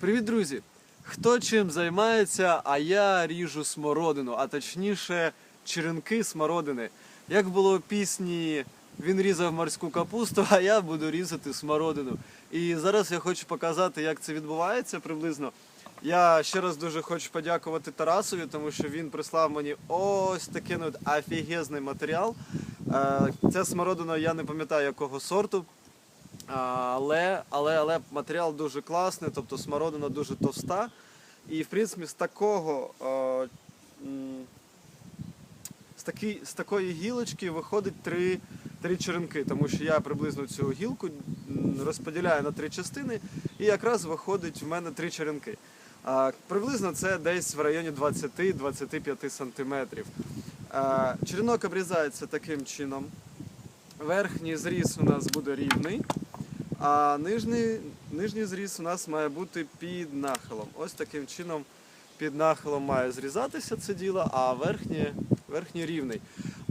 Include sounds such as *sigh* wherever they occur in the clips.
Привіт, друзі! Хто чим займається, а я ріжу смородину, а точніше черенки смородини. Як було в пісні він різав морську капусту, а я буду різати смородину. І зараз я хочу показати, як це відбувається приблизно. Я ще раз дуже хочу подякувати Тарасові, тому що він прислав мені ось такий ну, офігезний матеріал. Це смородина, я не пам'ятаю якого сорту. Але, але, але матеріал дуже класний, тобто смородина дуже товста. І в принципі з такого з, такі, з такої гілочки виходить три, три черенки, тому що я приблизно цю гілку розподіляю на три частини, і якраз виходить в мене три черенки. Приблизно це десь в районі 20-25 сантиметрів. А, черенок обрізається таким чином. Верхній зріз у нас буде рівний, а нижній, нижній зріз у нас має бути під нахилом. Ось таким чином під нахилом має зрізатися це діло, а верхній, верхній рівний.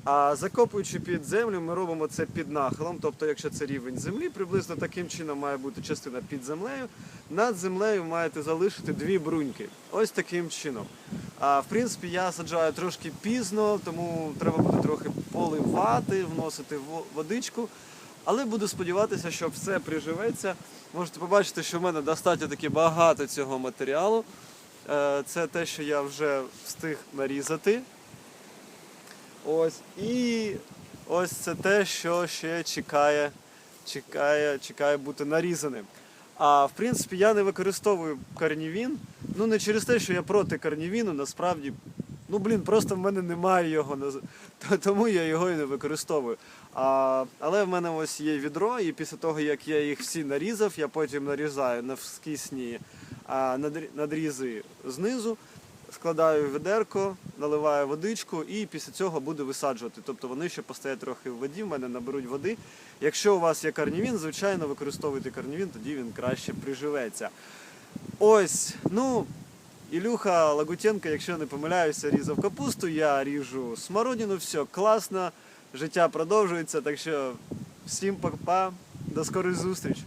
А закопуючи під землю, ми робимо це під нахилом. Тобто, якщо це рівень землі, приблизно таким чином має бути частина під землею. Над землею маєте залишити дві бруньки. Ось таким чином. А в принципі, я саджаю трошки пізно, тому треба буде трохи поливати, вносити водичку. Але буду сподіватися, що все приживеться. Можете побачити, що в мене достатньо таки багато цього матеріалу. Е, Це те, що я вже встиг нарізати. Ось. І ось це те, що ще чекає, чекає, чекає бути нарізаним. А в принципі я не використовую карнівін. Ну не через те, що я проти карнівіну, насправді. Ну блін, просто в мене немає його, *laughs* тому я його і не використовую. А, але в мене ось є відро, і після того, як я їх всі нарізав, я потім нарізаю навскісні а, надрізи знизу, складаю в ведерко, наливаю водичку і після цього буду висаджувати. Тобто вони ще постоять трохи в воді, в мене наберуть води. Якщо у вас є карнівін, звичайно, використовуйте карнівін, тоді він краще приживеться. Ось, ну, Ілюха Лагутенко, якщо не помиляюся, різав капусту, я ріжу смородину, все класно, життя продовжується, так що всім па-па, до скорої зустрічі.